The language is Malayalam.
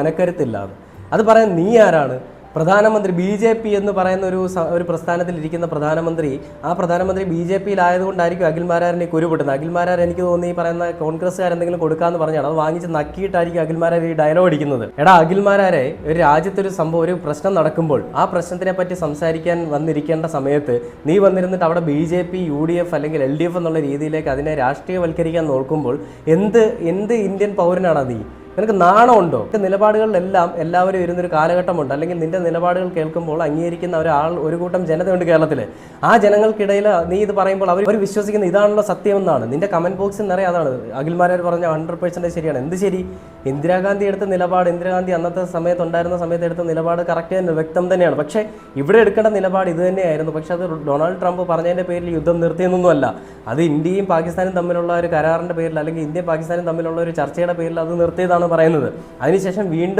മനക്കരുത്തില്ലാതെ അത്. പറയാൻ നീ ആരാണ്? പ്രധാനമന്ത്രി ബി ജെ പി എന്ന് പറയുന്ന ഒരു ഒരു പ്രസ്ഥാനത്തിൽ ഇരിക്കുന്ന പ്രധാനമന്ത്രി ആ പ്രധാനമന്ത്രി ബി ജെ പിയിലായതുകൊണ്ടായിരിക്കും കുരുപെട്ടുന്നത്. അഖിൽ അഖിൽമാരാർ എനിക്ക് തോന്നി ഈ പറയുന്ന കോൺഗ്രസ്സുകാർ എന്തെങ്കിലും കൊടുക്കാന്ന് പറഞ്ഞാണ്. അത് വാങ്ങിച്ച് നക്കിയിട്ടായിരിക്കും അഖിൽമാരാർ ഈ ഡയലോഗ് അടിക്കുന്നത്. എടാ അഖിൽമാരാരെ ഒരു രാജ്യത്തൊരു സംഭവം ഒരു പ്രശ്നം നടക്കുമ്പോൾ ആ പ്രശ്നത്തിനെ പറ്റി സംസാരിക്കാൻ വന്നിരിക്കേണ്ട സമയത്ത് നീ വന്നിരുന്നിട്ട് അവിടെ B J P U D F അല്ലെങ്കിൽ എൽ ഡി എഫ് എന്നുള്ള രീതിയിലേക്ക് അതിനെ രാഷ്ട്രീയവൽക്കരിക്കാൻ നോക്കുമ്പോൾ എന്ത് എന്ത് ഇന്ത്യൻ പൗരനാണ് നീ? നിനക്ക് നാണമുണ്ടോ? നിലപാടുകളിലെല്ലാം എല്ലാവരും ഇരുന്നൊരു കാലഘട്ടമുണ്ട്. അല്ലെങ്കിൽ നിന്റെ നിലപാടുകൾ കേൾക്കുമ്പോൾ അംഗീകരിക്കുന്ന ഒരാൾ ഒരു കൂട്ടം ജനതയുണ്ട് കേരളത്തിൽ ആ ജനങ്ങൾക്കിടയിൽ നീ ഇത് പറയുമ്പോൾ അവർ അവർ വിശ്വസിക്കുന്ന ഇതാണല്ലോ സത്യമെന്നാണ്. നിന്റെ കമന്റ് ബോക്സിൽ നിറയെ അതാണ്. അഖിൽമാരാർ പറഞ്ഞ ഹൺഡ്രഡ് പെർസെന്റേജ് ശരിയാണ്. എന്ത് ശരി? ഇന്ദിരാഗാന്ധി എടുത്ത നിലപാട് ഇന്ദിരാഗാന്ധി അന്നത്തെ സമയത്ത് ഉണ്ടായിരുന്ന സമയത്ത് എടുത്ത നിലപാട് കറക്റ്റ് തന്നെ വ്യക്തം തന്നെയാണ്. പക്ഷേ ഇവിടെ എടുക്കേണ്ട നിലപാട് ഇത് തന്നെയായിരുന്നു. പക്ഷേ അത് ഡൊണാൾഡ് ട്രംപ് പറഞ്ഞതിന്റെ പേരിൽ യുദ്ധം നിർത്തിയെന്നൊന്നുമല്ല. അത് ഇന്ത്യയും പാകിസ്ഥാനും തമ്മിലുള്ള ഒരു കരാറിന്റെ പേരിൽ അല്ലെങ്കിൽ ഇന്ത്യയും പാകിസ്ഥാനും തമ്മിലുള്ള ഒരു ചർച്ചയുടെ പേരിൽ അത് നിർത്തിയതാണ് പറയുന്നത്. അതിനുശേഷം വീണ്ടും